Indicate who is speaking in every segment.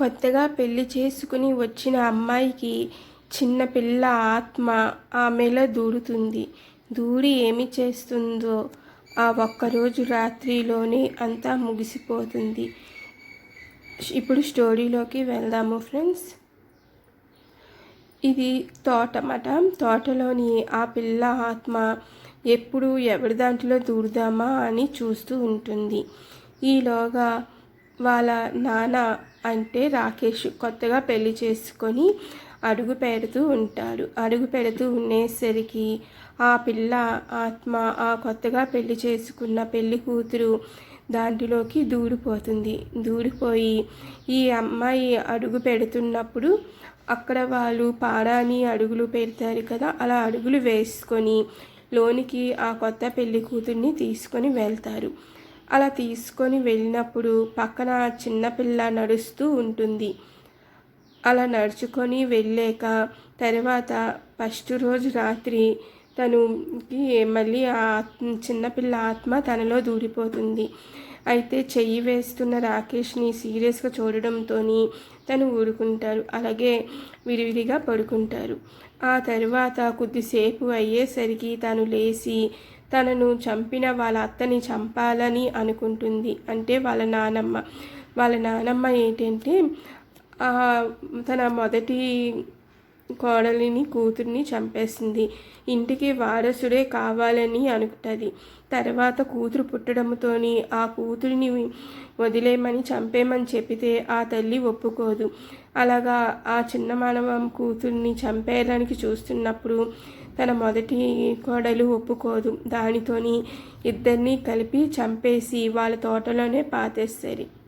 Speaker 1: కొత్తగా పెళ్ళి చేసుకుని వచ్చిన అమ్మాయికి చిన్న పిల్ల ఆత్మ ఆమెలో దూరుతుంది. దూరి ఏమి చేస్తుందో ఆ ఒక్కరోజు రాత్రిలోనే అంతా ముగిసిపోతుంది. ఇప్పుడు స్టోరీలోకి వెళ్దాము ఫ్రెండ్స్. ఇది తోటమాట తోటలోని ఆ పిల్ల ఆత్మ ఎప్పుడు ఎవరి దాంట్లో దూరుదామా అని చూస్తూ ఉంటుంది. ఈలోగా వాళ్ళ నాన్న అంటే రాకేష్ కొత్తగా పెళ్ళి చేసుకొని అడుగు పెడుతూ ఉంటాడు. అడుగు పెడుతూ ఉండేసరికి ఆ పిల్ల ఆత్మ ఆ కొత్తగా పెళ్ళి చేసుకున్న పెళ్ళి కూతురు దాంట్లోకి దూరిపోతుంది దూరిపోయి ఈ అమ్మాయి అడుగు పెడుతున్నప్పుడు అక్కడ వాళ్ళు పాడాని అడుగులు పెడతారు కదా అలా అడుగులు వేసుకొని లోనికి ఆ కొత్త పెళ్ళి కూతుర్ని తీసుకొని వెళ్తారు. అలా తీసుకొని వెళ్ళినప్పుడు పక్కన చిన్నపిల్ల నడుస్తూ ఉంటుంది. అలా నడుచుకొని వెళ్ళాక తర్వాత ఫస్ట్ రోజు రాత్రి తనుకి మళ్ళీ ఆ ఆత్మ చిన్నపిల్ల ఆత్మ తనలో దూరిపోతుంది. అయితే చెయ్యి వేస్తున్న రాకేష్ని సీరియస్గా చూడడంతో తను ఊరుకుంటారు. అలాగే విడివిడిగా పడుకుంటారు. ఆ తర్వాత కొద్దిసేపు అయ్యేసరికి తను లేచి తనను చంపిన వాళ్ళ అత్తని చంపాలని అనుకుంటుంది. అంటే వాళ్ళ నానమ్మ. వాళ్ళ నానమ్మ ఏంటంటే తన మొదటి కోడలిని కూతుర్ని చంపేసింది. ఇంటికి వారసుడే కావాలని అనుకుంటుంది తర్వాత కూతురు పుట్టడంతోని ఆ కూతురిని వదిలేయమని చంపేమని చెప్పితే ఆ తల్లి ఒప్పుకోదు. అలాగా ఆ చిన్న మానవం కూతుర్ని చంపేయడానికి చూస్తున్నప్పుడు తన మొదటి కోడలు ఒప్పుకోదు. దానితోని ఇద్దరిని కలిపి చంపేసి వాళ్ళ తోటలోనే పాతేస్తారు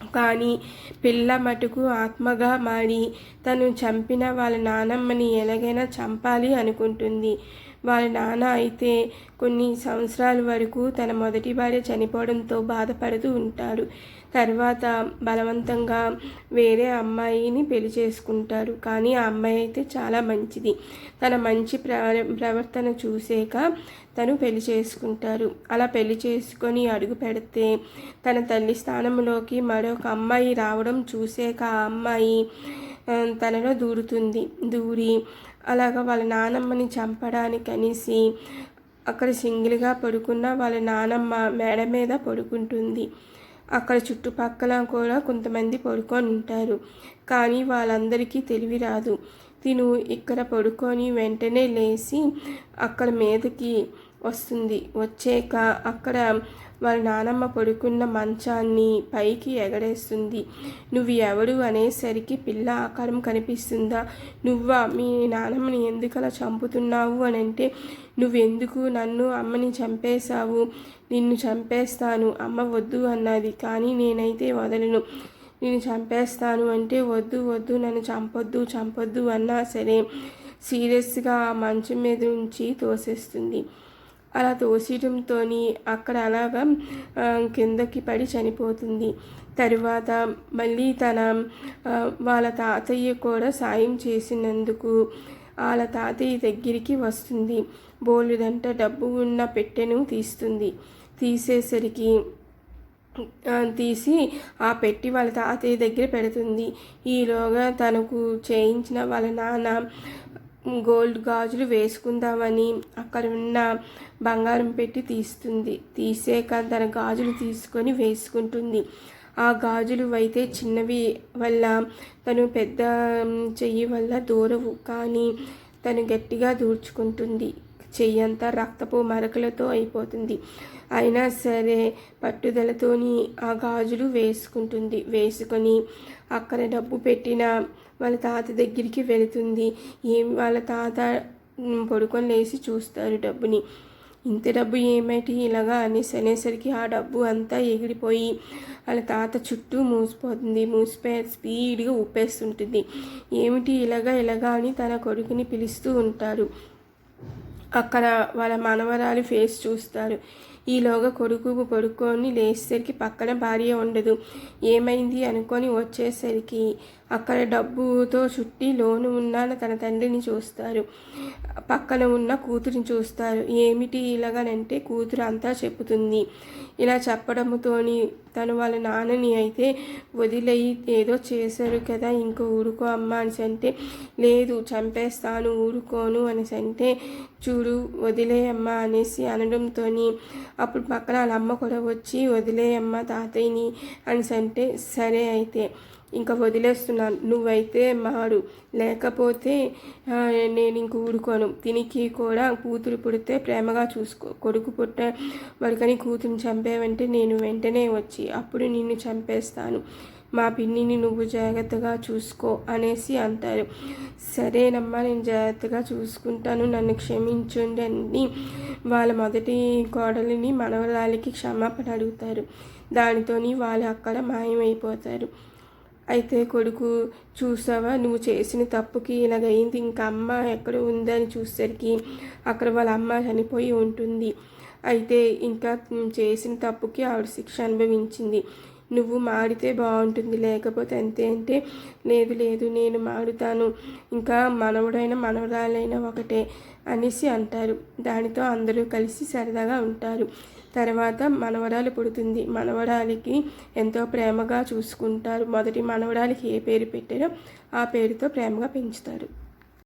Speaker 1: కానీ పిల్ల మటుకు ఆత్మగా మారి తను చంపిన వాళ్ళ నానమ్మని ఎలాగైనా చంపాలి అనుకుంటుంది. వాళ్ళ నాన్న అయితే కొన్ని సంవత్సరాల వరకు తన మొదటి భార్య చనిపోవడంతో బాధపడుతూ ఉంటారు తర్వాత బలవంతంగా వేరే అమ్మాయిని పెళ్ళి చేసుకుంటారు. కానీ ఆ అమ్మాయి అయితే చాలా మంచిది. తన మంచి ప్రవర్తన చూసాక తను పెళ్ళి చేసుకుంటారు. అలా పెళ్ళి చేసుకొని అడుగు పెడితే తన తల్లి స్థానంలోకి మరొక అమ్మాయి రావడం చూసాక ఆ అమ్మాయి తనలో దూరుతుంది. దూరి అలాగ వాళ్ళ నానమ్మని చంపడానికి అనేసి అక్కడ సింగిల్గా పడుకున్న వాళ్ళ నానమ్మ మేడ మీద పడుకుంటుంది. అక్కడ చుట్టుపక్కల కూడా కొంతమంది పడుకొని ఉంటారు. కానీ వాళ్ళందరికీ తెలివి రాదు. తిను ఇక్కడ పడుకొని వెంటనే లేచి అక్కడ మీదకి వస్తుంది. వచ్చాక అక్కడ వాళ్ళ నానమ్మ పడుకున్న మంచాన్ని పైకి ఎగడేస్తుంది నువ్వు ఎవడు? అనేసరికి పిల్ల ఆకారం కనిపిస్తుందా? నువ్వా? మీ నానమ్మని ఎందుకు అలా చంపుతున్నావు? అని అంటే నువ్వెందుకు? నన్ను అమ్మని చంపేశావు. నిన్ను చంపేస్తాను. అమ్మ వద్దు అన్నది. కానీ నేనైతే వదలను. నేను చంపేస్తాను అంటే వద్దు వద్దు నన్ను చంపొద్దు చంపొద్దు అన్నా సరే సీరియస్గా మంచం మీద నుంచి తోసేస్తుంది. అలా తోసేయడంతో అక్కడ అలాగా కిందకి పడి చనిపోతుంది. తరువాత మళ్ళీ తన వాళ్ళ తాతయ్య కూడా సాయం చేసినందుకు వాళ్ళ తాతయ్య దగ్గరికి వస్తుంది. బోలుదంట డబ్బు ఉన్న పెట్టెను తీస్తుంది. తీసేసరికి తీసి ఆ పెట్టి వాళ్ళ తాతయ్య దగ్గర పెడుతుంది. ఈలోగా తనకు చేయించిన వాళ్ళ నాన్న గోల్డ్ గాజులు వేసుకుందామని అక్కడ ఉన్న బంగారం పెట్టి తీస్తుంది. తీసాక తన గాజులు తీసుకొని వేసుకుంటుంది. ఆ గాజులు అయితే చిన్నవి వల్ల తను పెద్ద చెయ్యి వల్ల దూరవు. కానీ తను గట్టిగా దూర్చుకుంటుంది చెయ్యంతా రక్తపు మరకలతో అయిపోతుంది. అయినా సరే పట్టుదలతోని ఆ గాజులు వేసుకుంటుంది. వేసుకొని అక్కడ డబ్బు పెట్టిన వాళ్ళ తాత దగ్గరికి వెళుతుంది. ఏం వాళ్ళ తాత పడుకొని లేచి చూస్తారు డబ్బుని. ఇంత డబ్బు ఏమిటి ఇలాగా అనేసి అనేసరికి ఆ డబ్బు అంతా ఎగిరిపోయి వాళ్ళ తాత చుట్టూ మూసిపోతుంది. మూసిపోయి స్పీడ్గా ఉప్పేస్తుంటుంది ఏమిటి ఇలాగా ఇలాగా అని తన కొడుకుని పిలుస్తూ ఉంటారు. అక్కడ వాళ్ళ మనవరాలు ఫేస్ చూస్తారు. ఈలోగా కొడుకు పడుకొని లేచేసరికి పక్కన భార్య ఉండదు. ఏమైంది అనుకొని వచ్చేసరికి అక్కడ డబ్బుతో చుట్టి లోను ఉన్న తన తండ్రిని చూస్తారు. పక్కన ఉన్న కూతురిని చూస్తారు. ఏమిటి ఇలాగనంటే కూతురు అంతా చెప్పుతుంది ఇలా చెప్పడంతోని తను వాళ్ళ నాన్నని అయితే వదిలేయి ఏదో చేశారు కదా ఇంకో ఊరుకో అమ్మ అనేసి అంటే లేదు చంపేస్తాను ఊరుకోను అనేసి అంటే చూడు వదిలేయమ్మ అనేసి అనడంతో అప్పుడు పక్కన వాళ్ళ అమ్మ కూడా వచ్చి వదిలేయమ్మ తాతయ్యని అనేసి అంటే సరే అయితే. ఇంకా వదిలేస్తున్నాను. నువ్వైతే మాడు. లేకపోతే నేను ఇంక ఊరుకోను. తినికి కూడా కూతురు పుడితే ప్రేమగా చూసుకో. కొడుకు పుట్ట వరకని కూతురుని చంపేవంటే నేను వెంటనే వచ్చి అప్పుడు నిన్ను చంపేస్తాను. మా పిన్నిని నువ్వు జాగ్రత్తగా చూసుకో అనేసి అంటారు. సరేనమ్మా నేను జాగ్రత్తగా చూసుకుంటాను. నన్ను క్షమించండి అని వాళ్ళ మొదటి కోడలిని మనవరాలికి క్షమాపణ అడుగుతారు. దానితోని వాళ్ళు అక్కడ మాయమైపోతారు. అయితే కొడుకు చూసావా? నువ్వు చేసిన తప్పుకి ఇలాగైంది. ఇంకా అమ్మ ఎక్కడ ఉందని చూసేసరికి అక్కడ వాళ్ళ అమ్మ చనిపోయి ఉంటుంది. అయితే ఇంకా చేసిన తప్పుకి ఆవిడ శిక్ష అనుభవించింది. నువ్వు మాడితే బాగుంటుంది లేకపోతే అంతే అంటే లేదు లేదు నేను మాడుతాను. ఇంకా మనవడైన మనవరాలైన ఒకటే అనేసి అంటారు. దానితో అందరూ కలిసి సరదాగా ఉంటారు. తర్వాత మనవరాలు పుడుతుంది. మనవరాలికి ఎంతో ప్రేమగా చూసుకుంటారు. మొదటి మనవరాలికి ఏ పేరు పెట్టారో ఆ పేరుతో ప్రేమగా పెంచుతారు.